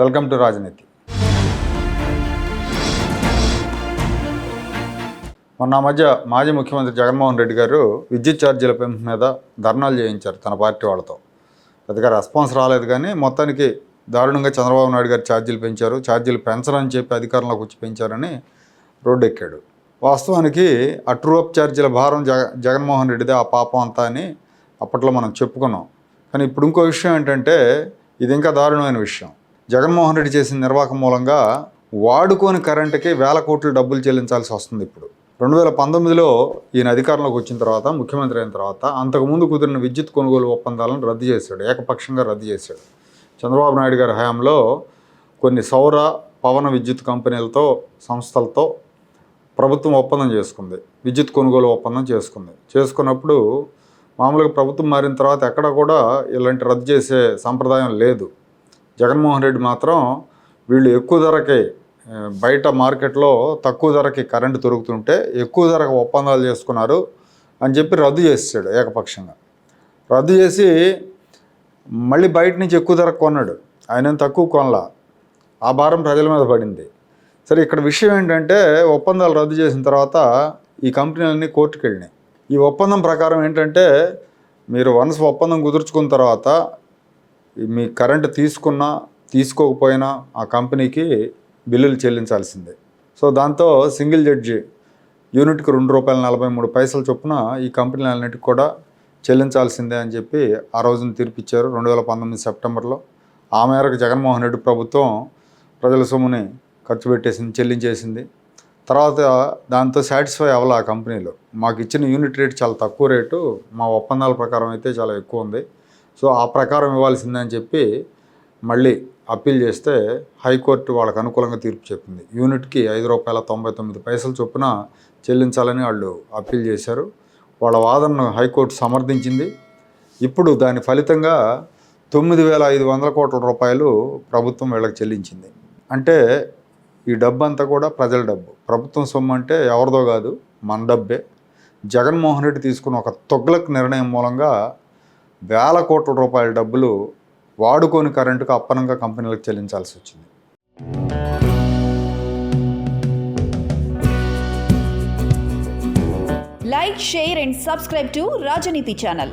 Welcome to రాజనీతి. మొన్న మధ్య మాజీ ముఖ్యమంత్రి జగన్మోహన్ రెడ్డి గారు విద్యుత్ ఛార్జీల పెంపు మీద ధర్నాలు చేయించారు తన పార్టీ వాళ్ళతో. పెద్దగా రెస్పాన్స్ రాలేదు కానీ మొత్తానికి దారుణంగా చంద్రబాబు నాయుడు గారు ఛార్జీలు పెంచారు ఛార్జీలు పెంచరని చెప్పి అధికారంలోకి వచ్చి పెంచారని రోడ్డు ఎక్కాడు వాస్తవానికి ఆ ఛార్జీల భారం జగ జగన్మోహన్ రెడ్డిదే ఆ పాపం అంతా అని అప్పట్లో మనం చెప్పుకున్నాం. కానీ ఇప్పుడు ఇంకో విషయం ఏంటంటే ఇది ఇంకా దారుణమైన విషయం. జగన్మోహన్ రెడ్డి చేసిన నిర్వాహకం మూలంగా వాడుకోని కరెంటుకి వేల కోట్లు డబ్బులు చెల్లించాల్సి వస్తుంది ఇప్పుడు. రెండు వేల పంతొమ్మిదిలో ఈయన అధికారంలోకి వచ్చిన తర్వాత ముఖ్యమంత్రి అయిన తర్వాత అంతకుముందు కుదిరిన విద్యుత్ కొనుగోలు ఒప్పందాలను రద్దు చేశాడు ఏకపక్షంగా రద్దు చేశాడు. చంద్రబాబు నాయుడు గారి హయాంలో కొన్ని సౌర పవన విద్యుత్ కంపెనీలతో సంస్థలతో ప్రభుత్వం ఒప్పందం చేసుకుంది. విద్యుత్ కొనుగోలు ఒప్పందం చేసుకుంది. చేసుకున్నప్పుడు మామూలుగా ప్రభుత్వం మారిన తర్వాత ఎక్కడ కూడా ఇలాంటి రద్దు చేసే సంప్రదాయం లేదు. జగన్మోహన్ రెడ్డి మాత్రం వీళ్ళు ఎక్కువ ధరకి బయట మార్కెట్లో తక్కువ ధరకి కరెంటు దొరుకుతుంటే ఎక్కువ ధరకు ఒప్పందాలు చేసుకున్నారు అని చెప్పి రద్దు చేసాడు ఏకపక్షంగా. రద్దు చేసి మళ్ళీ బయట నుంచి ఎక్కువ ధరకు కొన్నాడు. ఆయన తక్కువ కొనలా. ఆ భారం ప్రజల మీద పడింది. సరే ఇక్కడ విషయం ఏంటంటే ఒప్పందాలు రద్దు చేసిన తర్వాత ఈ కంపెనీలన్నీ కోర్టుకు వెళ్ళినాయి ఈ ఒప్పందం ప్రకారం ఏంటంటే మీరు వన్స్ ఒప్పందం కుదుర్చుకున్న తర్వాత మీ కరెంటు తీసుకున్నా తీసుకోకపోయినా ఆ కంపెనీకి బిల్లులు చెల్లించాల్సిందే. సో దాంతో సింగిల్ జడ్జి యూనిట్కి రెండు రూపాయల నలభై మూడు పైసలు చొప్పున ఈ కంపెనీలన్నిటికి కూడా చెల్లించాల్సిందే అని చెప్పి ఆ రోజున తీర్పిచ్చారు. రెండు వేల పంతొమ్మిది సెప్టెంబర్లో ఆ మేరకు జగన్మోహన్ రెడ్డి ప్రభుత్వం ప్రజల సొమ్ముని ఖర్చు పెట్టేసింది చెల్లించేసింది. తర్వాత దాంతో సాటిస్ఫై అవ్వాలి ఆ కంపెనీలో. మాకు ఇచ్చిన యూనిట్ రేట్ చాలా తక్కువ రేటు. మా ఒప్పందాల ప్రకారం అయితే చాలా ఎక్కువ ఉంది. సో ఆ ప్రకారం ఇవ్వాల్సిందని చెప్పి మళ్ళీ అప్పీల్ చేస్తే హైకోర్టు వాళ్ళకు అనుకూలంగా తీర్పు చెప్పింది. యూనిట్కి ఐదు రూపాయల తొంభై తొమ్మిది పైసలు చొప్పున చెల్లించాలని వాళ్ళు అప్పీల్ చేశారు. వాళ్ళ వాదనను హైకోర్టు సమర్థించింది. ఇప్పుడు దాని ఫలితంగా తొమ్మిది వేల ఐదు వందల కోట్ల రూపాయలు ప్రభుత్వం వీళ్ళకి చెల్లించింది. అంటే ఈ డబ్బు అంతా కూడా ప్రజల డబ్బు. ప్రభుత్వం సొమ్ము అంటే ఎవరిదో కాదు మన డబ్బే. జగన్మోహన్ రెడ్డి తీసుకున్న ఒక తొగ్లక్ నిర్ణయం మూలంగా వేల కోట్ల రూపాయల డబ్బులు వాడుకొని కరెంటుకు అప్పనంగా కంపెనీలకు చెల్లించాల్సి వచ్చింది. Like share and subscribe to Rajaneeti channel